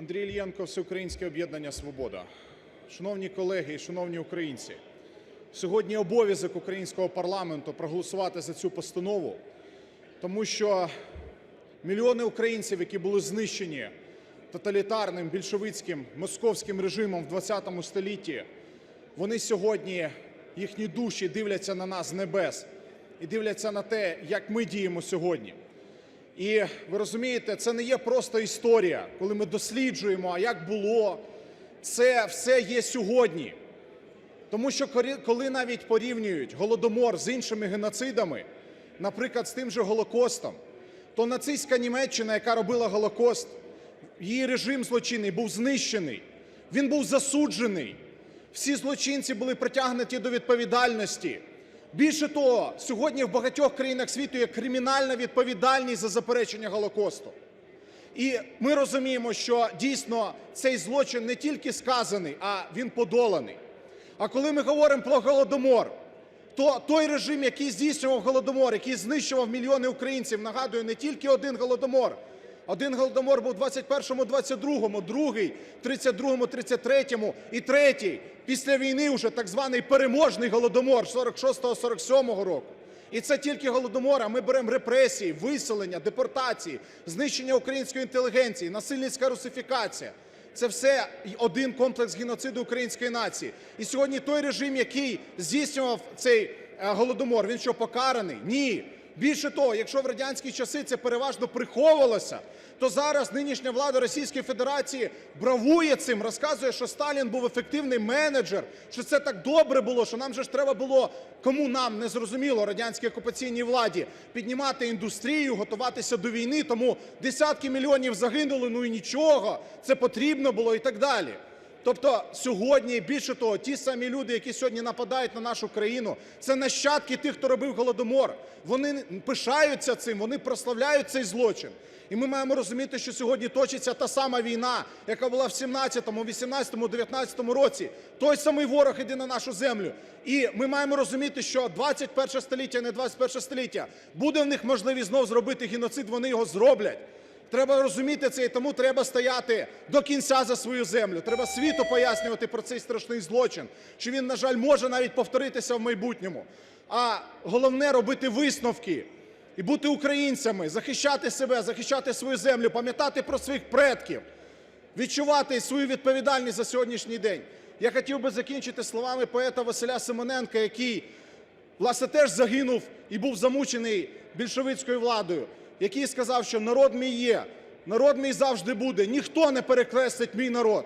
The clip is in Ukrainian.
Андрій Ільєнко, Всеукраїнське об'єднання Свобода. Шановні колеги і шановні українці, сьогодні обов'язок українського парламенту проголосувати за цю постанову, тому що мільйони українців, які були знищені тоталітарним більшовицьким московським режимом в ХХ столітті, вони сьогодні, їхні душі дивляться на нас з небес і дивляться на те, як ми діємо сьогодні. І ви розумієте, це не є просто історія, коли ми досліджуємо, а як було. Це все є сьогодні. Тому що коли навіть порівнюють голодомор з іншими геноцидами, наприклад, з тим же Голокостом, то нацистська Німеччина, яка робила Голокост, її режим злочинний був знищений, він був засуджений. Всі злочинці були притягнуті до відповідальності. Більше того, сьогодні в багатьох країнах світу є кримінальна відповідальність за заперечення Голокосту. І ми розуміємо, що дійсно цей злочин не тільки сказаний, а він подоланий. А коли ми говоримо про голодомор, то той режим, який здійснював голодомор, який знищував мільйони українців, нагадую, не тільки один голодомор. Один голодомор був у 21-му, 22-му, другий, 32-му, 33-му і третій. Після війни вже так званий переможний голодомор 46-47 року. І це тільки голодомор, а ми беремо репресії, виселення, депортації, знищення української інтелігенції, насильницька русифікація. Це все один комплекс геноциду української нації. І сьогодні той режим, який здійснював цей е, голодомор, він що покараний? Ні. Більше того, якщо в радянські часи це переважно приховувалося, то зараз нинішня влада Російської Федерації бравує цим, розказує, що Сталін був ефективний менеджер, що це так добре було, що нам же ж треба було, кому нам не зрозуміло, радянській окупаційній владі, піднімати індустрію, готуватися до війни, тому десятки мільйонів загинули, ну і нічого, це потрібно було і так далі. Тобто сьогодні, більше того, ті самі люди, які сьогодні нападають на нашу країну, це нащадки тих, хто робив голодомор. Вони пишаються цим, вони прославляють цей злочин. І ми маємо розуміти, що сьогодні точиться та сама війна, яка була в 17-му, 18-му, 19-му році. Той самий ворог іде на нашу землю. І ми маємо розуміти, що 21 століття, не 21 століття, буде в них можливість знов зробити геноцид, вони його зроблять. Треба розуміти це, і тому треба стояти до кінця за свою землю. Треба світу пояснювати про цей страшний злочин, що він, на жаль, може навіть повторитися в майбутньому. А головне робити висновки і бути українцями, захищати себе, захищати свою землю, пам'ятати про своїх предків, відчувати свою відповідальність за сьогоднішній день. Я хотів би закінчити словами поета Василя Симоненка, який власне, теж загинув і був замучений більшовицькою владою, який сказав, що народ мій є, народ мій завжди буде, ніхто не перекреслить мій народ.